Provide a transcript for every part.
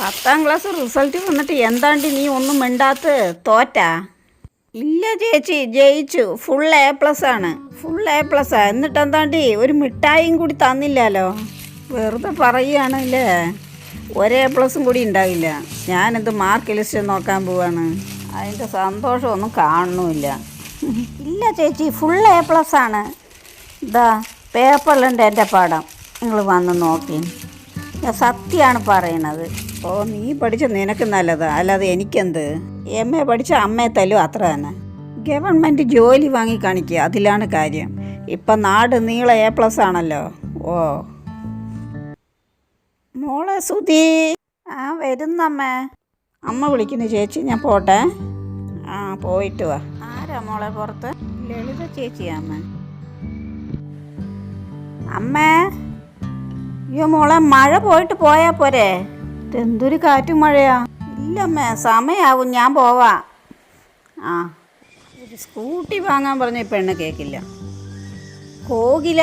പത്താം class result വന്നിട്ട് എന്താണ്ട് നീ ഒന്നും മിണ്ടാത്ത? തോറ്റാ? ഇല്ല ചേച്ചി ജയിച്ചു. ഫുൾ എ പ്ലസ് ആണ്. ഫുൾ എ പ്ലസ് ആ. എന്നിട്ട് എന്താണ്ടി ഒരു മിഠായിയും കൂടി തന്നില്ലല്ലോ വെറുതെ പറയുകയാണല്ലേ ഒരേ പ്ലസും കൂടി ഉണ്ടാവില്ല. ഞാനെന്ത് മാർക്ക് ലിസ്റ്റ് നോക്കാൻ പോവാണ്? അതിന്റെ സന്തോഷമൊന്നും കാണുന്നുമില്ല. ഇല്ല ചേച്ചി ഫുൾ എ പ്ലസ് ആണ്. ഇതാ പേപ്പറിലുണ്ട് എന്റെ പാഠം നിങ്ങൾ വന്ന് നോക്കി. ഞാൻ സത്യമാണ് പറയണത്. ഓ നീ പഠിച്ച നിനക്ക് നല്ലത്. അല്ലാതെ എനിക്കെന്ത്? എം എ പഠിച്ച അമ്മയെ തല്ലും അത്ര തന്നെ. ഗവൺമെന്റ് ജോലി വാങ്ങി കാണിക്കുക അതിലാണ് കാര്യം. ഇപ്പം നാട് നീള എ പ്ലസ് ആണല്ലോ. ഓ. മോളെ സുധി. ആ വരുന്നമ്മേ. അമ്മ വിളിക്കുന്നു ചേച്ചി. ഞാൻ പോട്ടെ. ആ പോയിട്ട് വാ. ആരാ മോളെ പുറത്ത്? ലളിത ചേച്ചിയാ അമ്മ. അമ്മേ. അയ്യോ മോളെ മഴ പോയിട്ട് പോയാൽ പോരെ. ഇതെന്തൊരു കാറ്റും മഴയാ? ഇല്ലമ്മേ സമയാവും ഞാൻ പോവാ. ആ സ്കൂട്ടി വാങ്ങാൻ പറഞ്ഞ പെണ്ണ് കേക്കില്ല. കോകില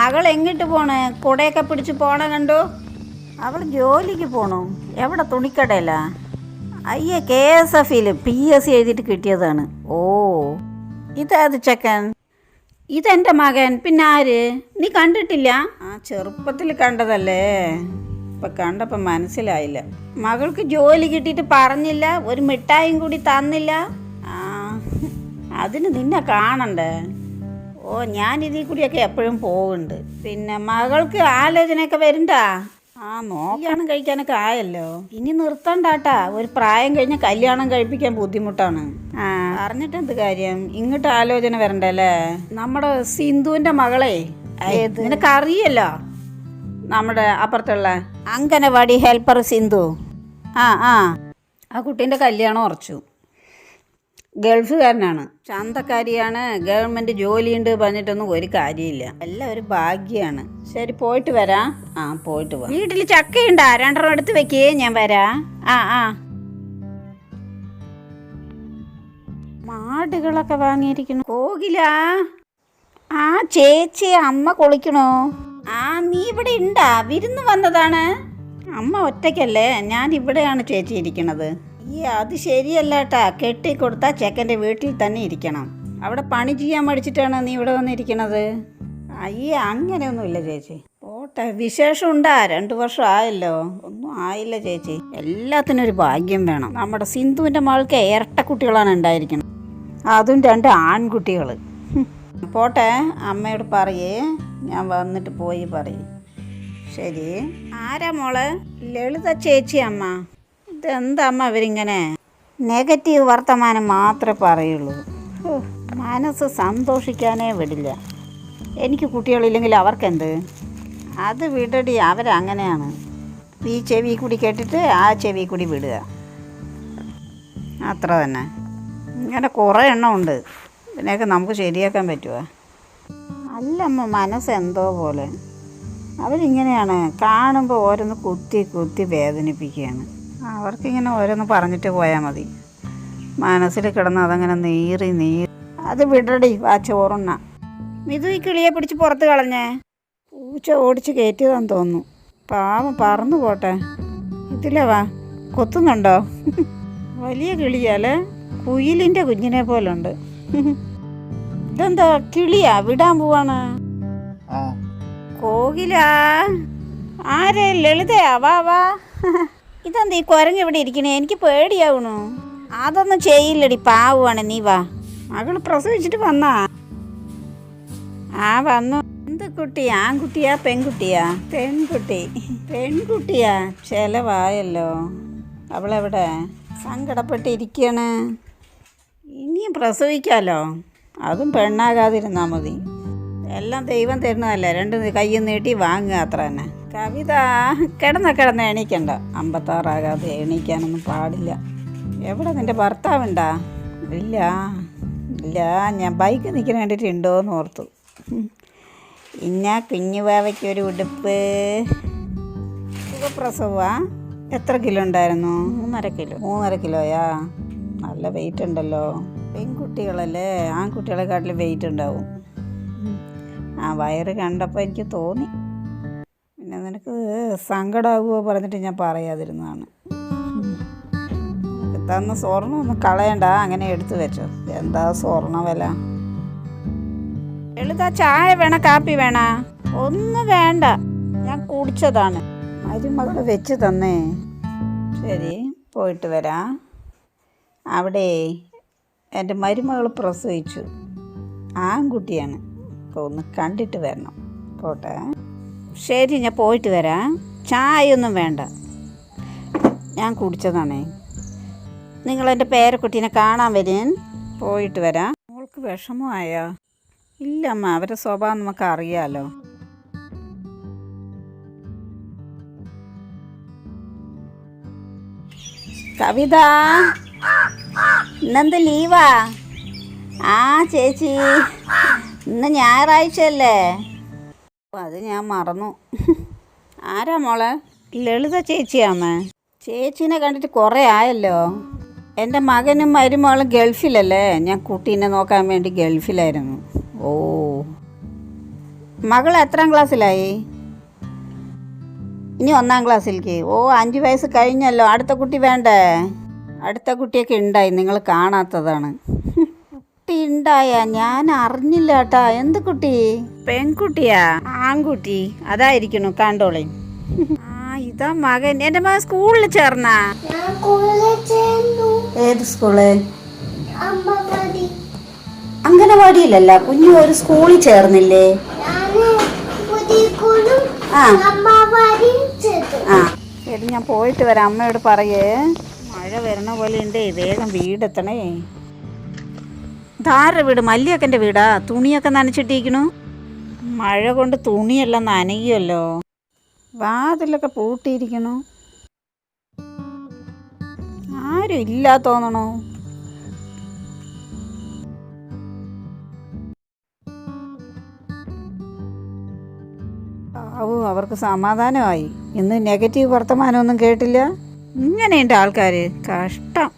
മകൾ എങ്ങിട്ട് പോണേ? കുടയൊക്കെ പിടിച്ച് പോണ കണ്ടു? അവൾ ജോലിക്ക് പോണു. എവിടെ തുണിക്കടയില്ല അയ്യ കെ എസ് എഫിൽ പി എസ് സി എഴുതിയിട്ട് കിട്ടിയതാണ്. ഓ ഇതാത് ചെക്കൻ. ഇതെന്റെ മകൻ പിന്നെ ആര്? നീ കണ്ടിട്ടില്ല? ആ ചെറുപ്പത്തിൽ കണ്ടതല്ലേ? ഇപ്പൊ കണ്ടപ്പോ മനസ്സിലായില്ല. മകൾക്ക് ജോലി കിട്ടിയിട്ട് പറഞ്ഞില്ല ഒരു മിഠായും കൂടി തന്നില്ല. ആ അതിന് നിന്നെ കാണണ്ടേ? ഓ ഞാൻ ഇതിൽ കൂടിയൊക്കെ എപ്പോഴും പോകുന്നുണ്ട് പിന്നെ മകൾക്ക് ആലോചനയൊക്കെ വരണ്ടാ? ആ നോക്കണം കഴിക്കാനൊക്കെ ആയല്ലോ. ഇനി നിർത്തണ്ടാട്ടാ. ഒരു പ്രായം കഴിഞ്ഞ കല്യാണം കഴിപ്പിക്കാൻ ബുദ്ധിമുട്ടാണ്. ആ അറിഞ്ഞിട്ട് എന്ത് കാര്യം? ഇങ്ങോട്ട് ആലോചന വരണ്ടല്ലേ? നമ്മുടെ സിന്ധുവിന്റെ മകളെ. നിനക്ക് അറിയല്ലോ നമ്മുടെ അപ്പുറത്തുള്ള അങ്കനവാടി ഹെൽപ്പർ സിന്ധു. ആ ആ. ആ കുട്ടീന്റെ കല്യാണം ഉറച്ചു. ഗൾഫുകാരനാണ്. ചന്തക്കാരിയാണ്. ഗവൺമെന്റ് ജോലിയുണ്ട് പറഞ്ഞിട്ടൊന്നും ഒരു കാര്യമില്ല. എല്ലാം ഒരു ഭാഗ്യമാണ് ശരി പോയിട്ട് വരാ. ആ പോയിട്ട് വാ. വീട്ടിൽ ചക്കയുണ്ടാ. രണ്ടെണ്ണം എടുത്ത് വെക്കേ. ഞാൻ വരാ. ആ ആ. മാടുകളൊക്കെ വാങ്ങിയിരിക്കുന്നു. കോകില. ആ ചേച്ചി അമ്മ കുളിക്കണോ? ആ നീ ഇവിടെ ഉണ്ടാ വിരുന്ന് വന്നതാണ്. അമ്മ ഒറ്റയ്ക്കല്ലേ? ഞാൻ ഇവിടെയാണ് ചേച്ചി ഇരിക്കണത്. ഈ അത് ശരിയല്ല കേട്ടാ കെട്ടി കൊടുത്താൽ ചെക്കന്റെ വീട്ടിൽ തന്നെ ഇരിക്കണം. അവിടെ പണി ചെയ്യാൻ മടിച്ചിട്ടാണ് നീ ഇവിടെ വന്നിരിക്കണത്. അയ്യേ അങ്ങനെയൊന്നുമില്ല ചേച്ചി. പോട്ടെ വിശേഷം ഉണ്ടാ. രണ്ടു വർഷം ആയല്ലോ. ഒന്നും ആയില്ല ചേച്ചി. എല്ലാത്തിനും ഒരു ഭാഗ്യം വേണം. നമ്മുടെ സിന്ധുവിന്റെ മകൾക്ക് ഇരട്ട കുട്ടികളാണ് ഉണ്ടായിരിക്കുന്നത് അതും രണ്ട് ആൺകുട്ടികൾ പോട്ടെ അമ്മയോട് പറയേ. ഞാൻ വന്നിട്ട് പോയി പറയും. ശരി. ആരാ മോൾ? ലളിത ചേച്ചി അമ്മ. ഇതെന്താ അമ്മ ഇവരിങ്ങനെ? നെഗറ്റീവ് വർത്തമാനം മാത്രമേ പറയുള്ളൂ. മനസ്സ് സന്തോഷിക്കാനേ വിടില്ല. എനിക്ക് കുട്ടികളില്ലെങ്കിൽ അവർക്കെന്ത്? അത് വിടടി അവരങ്ങനെയാണ്. ഈ ചെവി കൂടി കേട്ടിട്ട് ആ ചെവി കൂടി വിടുക. അത്ര തന്നെ. ഇങ്ങനെ കുറേ എണ്ണം ഉണ്ട്. ഇതിനെയൊക്കെ നമുക്ക് ശരിയാക്കാൻ പറ്റുമോ അല്ലമ്മ മനസ്സ് എന്തോ പോലെ. അവരിങ്ങനെയാണ് കാണുമ്പോൾ ഓരോന്ന് കുത്തി കുത്തി വേദനിപ്പിക്കുകയാണ്. അവർക്കിങ്ങനെ ഓരോന്ന് പറഞ്ഞിട്ട് പോയാൽ മതി. മനസ്സിൽ കിടന്ന് അതങ്ങനെ നീറി നീറി. അത് വിടടി ആ ചോറുണ്ണ. മിതു ഈ കിളിയെ പിടിച്ച് പുറത്ത് കളഞ്ഞേ. പൂച്ച ഓടിച്ച് കയറ്റിയതാന്ന് തോന്നുന്നു. പാവം പറന്നു പോട്ടെ. ഇതിലെ വാ കൊത്തുന്നുണ്ടോ? വലിയ കിളിയാലേ കുയിലിന്റെ കുഞ്ഞിനെ പോലുണ്ട്. ഇതെന്താ കിളിയാ? വിടാൻ പോവാണ്. കോകില? ആരെ? ലളിതയാ? വാ വാ. ഇതെന്താ ഈ കുരങ്ങ് ഇവിടെ ഇരിക്കണേ? എനിക്ക് പേടിയാവണു. അതൊന്നും ചെയ്യില്ലടി പാവുവാണ്. നീ വാ. മകൾ പ്രസവിച്ചിട്ട് വന്നാ. ആ വന്നു. എന്ത് കുട്ടി ആൺകുട്ടിയാ പെൺകുട്ടിയാ? പെൺകുട്ടി. പെൺകുട്ടിയാ? ചെലവായല്ലോ. അവളെവിടെ? സങ്കടപ്പെട്ടിരിക്കണ് ഇനിയും പ്രസവിക്കാലോ? അതും പെണ്ണാകാതിരുന്നാൽ മതി. എല്ലാം ദൈവം തരുന്നതല്ലേ? രണ്ട് കയ്യും നീട്ടി വാങ്ങുക അത്ര തന്നെ. കവിത കിടന്ന കിടന്ന് എണീക്കണ്ട. അമ്പത്താറാകാതെ എണീക്കാനൊന്നും പാടില്ല. എവിടെ നിന്റെ ഭർത്താവുണ്ടാ? ഇല്ല ഇല്ല ഞാൻ ബൈക്ക് നിൽക്കാൻ വേണ്ടിയിട്ടുണ്ടോയെന്ന് ഓർത്തു. ഉം. ഇന്ന കുഞ്ഞു വാവയ്ക്ക് ഒരു ഉടുപ്പ്. സുഖപ്രസവാ എത്ര കിലോ ഉണ്ടായിരുന്നു? മൂന്നര കിലോ. മൂന്നര കിലോയാ? നല്ല വെയിറ്റ് ഉണ്ടല്ലോ. പെൺകുട്ടികളല്ലേ? ആൺകുട്ടികളെക്കാട്ടിലും വെയിറ്റ് ഉണ്ടാവും. ആ വയറ് കണ്ടപ്പോൾ എനിക്ക് തോന്നി. പിന്നെ നിനക്ക് സങ്കടമാകുമോ പറഞ്ഞിട്ട് ഞാൻ പറയാതിരുന്നതാണ്. തന്ന സ്വർണം ഒന്നും കളയണ്ട അങ്ങനെ എടുത്തു വെച്ചോ. എന്താ സ്വർണ വില? എളുതാ ചായ വേണ കാപ്പി വേണ? ഒന്നും വേണ്ട. ഞാൻ കുടിച്ചതാണ്. മരുമകൾ വെച്ച് തന്നേ. ശരി പോയിട്ട് വരാം. അവിടെ എന്റെ മരുമകൾ പ്രസവിച്ചു. ആൺകുട്ടിയാണ്. അപ്പോൾ ഒന്ന് കണ്ടിട്ട് വരണം. പോട്ടെ. ശരി ഞാൻ പോയിട്ട് വരാം. ചായയൊന്നും വേണ്ട. ഞാൻ കുടിച്ചതാണേ. നിങ്ങളെന്റെ പേരക്കുട്ടീനെ കാണാൻ വരേൻ. പോയിട്ട് വരാം. മോൾക്ക് വിഷമമായോ? ഇല്ല അമ്മ. അവരുടെ സ്വഭാവം നമുക്ക് അറിയാലോ. കവിത. ഇന്നെന്ത് ലീവാ? ആ ചേച്ചി. ഇന്ന് ഞായറാഴ്ചയല്ലേ? അല്ലേ അത് ഞാൻ മറന്നു. ആരാ മോളെ? ലളിത ചേച്ചിയാമേ ചേച്ചീനെ കണ്ടിട്ട് കുറേ ആയല്ലോ. എന്റെ മകനും മരുമകളും ഗൾഫിലല്ലേ? ഞാൻ കുട്ടീനെ നോക്കാൻ വേണ്ടി ഗൾഫിലായിരുന്നു. ഓ. മകൾ എത്രാം ക്ലാസ്സിലായി? ഇനി ഒന്നാം ക്ലാസ്സിലേക്ക് ഓ അഞ്ച് വയസ്സ് കഴിഞ്ഞല്ലോ. അടുത്ത കുട്ടി വേണ്ടേ? അടുത്ത കുട്ടിയൊക്കെ ഉണ്ടായി. നിങ്ങൾ കാണാത്തതാണ്. കുട്ടി ഉണ്ടായ? ഞാൻ അറിഞ്ഞില്ല കേട്ടാ എന്ത് കുട്ടി? പെൺകുട്ടിയാ. ആൺകുട്ടി. അതായിരിക്കണു. കണ്ടോളി. ആ ഇതാ മകൻ. എന്റെ മകൻ സ്കൂളിൽ ചേർന്നാ? ഏത് സ്കൂൾ? അംഗനവാടിയിലല്ല. കുഞ്ഞു ഒരു സ്കൂളിൽ ചേർന്നില്ലേ? ആ. ശരി ഞാൻ പോയിട്ട് വരാം. അമ്മയോട് പറയേ. മഴ വരണ പോലെ ഉണ്ട് വേഗം വീടെത്തണേ. ധാര വീട്? മല്ലിയൊക്കെ വീടാ? തുണിയൊക്കെ നനച്ചിട്ടിരിക്കണു. മഴ കൊണ്ട് തുണിയെല്ലാം നനയുമല്ലോ വാതിലൊക്കെ പൂട്ടിയിരിക്കണു. ആരും ഇല്ല തോന്നണു. അവർക്ക് സമാധാനമായി. ഇന്ന് നെഗറ്റീവ് വർത്തമാനമൊന്നും കേട്ടില്ല. ഇങ്ങനെയുണ്ട് ആൾക്കാർ കഷ്ടം.